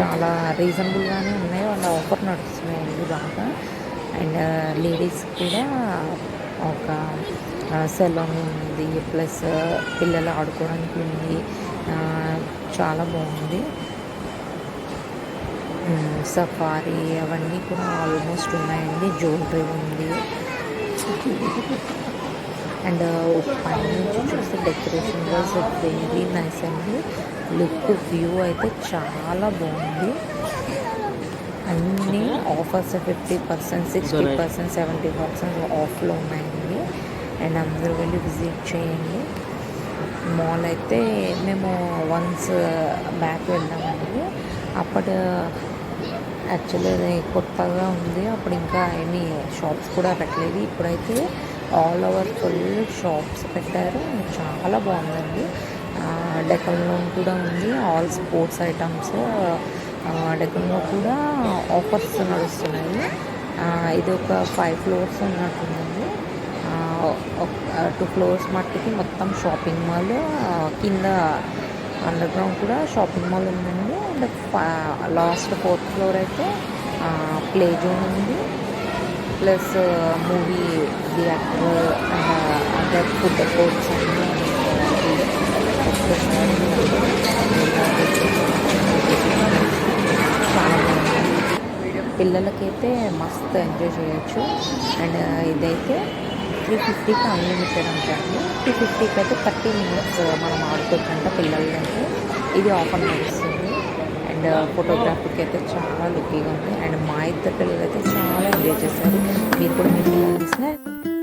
చాలా రీజనబుల్గానే ఉన్నాయి. వాళ్ళ ఆఫర్ నడుస్తున్నాయండి బాగా. అండ్ లేడీస్ కూడా ఒక సెలూన్ ఉంది. ప్లస్ పిల్లలు ఆడుకోవడానికి ఉంది. చాలా బాగుంది. సఫారీ అవన్నీ కూడా ఆల్మోస్ట్ ఉన్నాయండి. జ్యువెలరీ ఉంది. అండ్ పైన నుంచి చూస్తే డెకరేషన్ వాజ్ వెరీ నైస్ అండి. లుక్ వ్యూ అయితే చాలా బాగుంది. అన్నీ offers fifty percent sixty percent seventy percent ఆఫ్లో ఉన్నాయండి. అండ్ అందరూ వెళ్ళి విజిట్ చేయండి. మాల్ అయితే మేము వన్స్ బ్యాక్ వెళ్ళామండి. అప్పుడు యాక్చువల్లీ అది కొత్తగా ఉంది. అప్పుడు ఇంకా ఏమీ షాప్స్ కూడా పెట్టలేదు. ఇప్పుడైతే ఆల్ ఓవర్ ఫుల్ షాప్స్ పెట్టారు. చాలా బాగుందండి. డెకల్లో కూడా ఉంది. ఆల్ స్పోర్ట్స్ ఐటమ్స్ డెకల్లో కూడా ఆఫర్స్ నడుస్తున్నాయి. ఆ, ఇది ఒక ఫైవ్ ఫ్లోర్స్ ఉన్నట్టుందండి టూ ఫ్లోర్స్ మట్టికి మొత్తం షాపింగ్ మాల్ కింద అండర్ గ్రౌండ్ కూడా షాపింగ్ మాల్ ఉందండి. అండ్ లాస్ట్ ఫోర్త్ ఫ్లోర్ అయితే ప్లే జోన్ ఉంది. Plus movie theatre and other food courts అన్నీ పిల్లలకైతే మస్తు ఎంజాయ్ చేయొచ్చు. అండ్ ఇదైతే త్రీ ఫిఫ్టీకి అన్లిమిటెడ్ అంటండి త్రీ ఫిఫ్టీకి అయితే థర్టీ మినిట్స్ మనం ఆడుకోకుండా పిల్లలకి. ఇది ఆఫర్ నడుస్తుంది అండ్ ఫోటోగ్రఫీకి అయితే చాలా లుక్కీగా ఉంది. అండ్ మా ఇద్దరు పిల్లలు అయితే చాలా ఎంజాయ్ చేశారు. మీరు కూడా మీ పిల్లలు